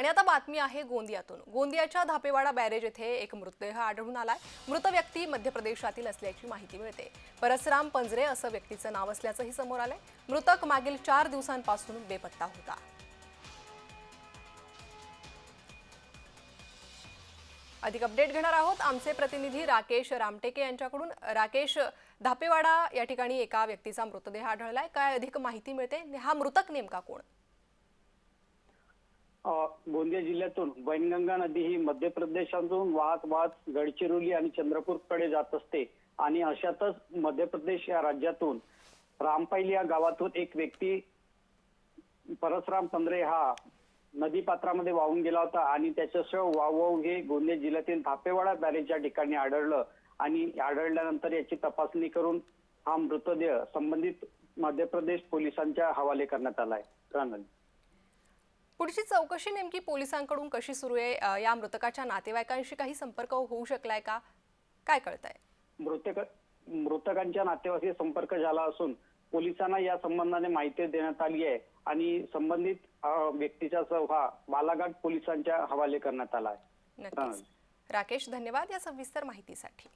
आणि आता बातमी आहे गोंदियातून. गोंदियाच्या धापेवाडा बॅरेज येथे एक मृतदेह आढळून आलाय. मृत व्यक्ती मध्य प्रदेशातील असल्याची माहिती मिळते. परसराम पंजरे असं व्यक्तीचं नाव असल्याचंही समोर आलंय. मृतक मागील चार दिवसांपासून बेपत्ता होता. अधिक अपडेट घेणार आहोत आमचे प्रतिनिधी राकेश रामटेके यांच्याकडून. राकेश धापेवाडा या ठिकाणी एका व्यक्तीचा मृतदेह आढळलाय. काय अधिक माहिती मिळते? हा मृतक नेमका कोण? गोंदिया जिल्ह्यातून वैनगंगा नदी ही मध्य प्रदेशातून वाहत वाहत गडचिरोली आणि चंद्रपूरकडे जात असते. आणि अशातच मध्य प्रदेश या राज्यातून रामपाईल या गावातून एक व्यक्ती परसराम पंधरे हा नदी पात्रामध्ये वाहून गेला होता. आणि त्याचं शव वाहू हे गोंदिया जिल्ह्यातील थापेवाडा बॅरेजच्या ठिकाणी आढळलं. आणि आढळल्यानंतर याची तपासणी करून हा मृतदेह संबंधित मध्य प्रदेश पोलिसांच्या हवाले करण्यात आलाय रानल पुढची चौकशी नेमकी पोलिसांकडून कशी सुरू आहे? या मृतकाच्या नातेवाईकांशी काही संपर्क होऊ शकलाय का? काय कळतंय? मृतक मृतकांच्या नातेवाईक संपर्क झाला असून पोलिसांना या संबंधाने माहिती देण्यात आली आहे आणि संबंधित व्यक्तीचा हा बालाघाट पोलिसांच्या हवाले करण्यात आला आहे. राकेश धन्यवाद या सविस्तर माहितीसाठी.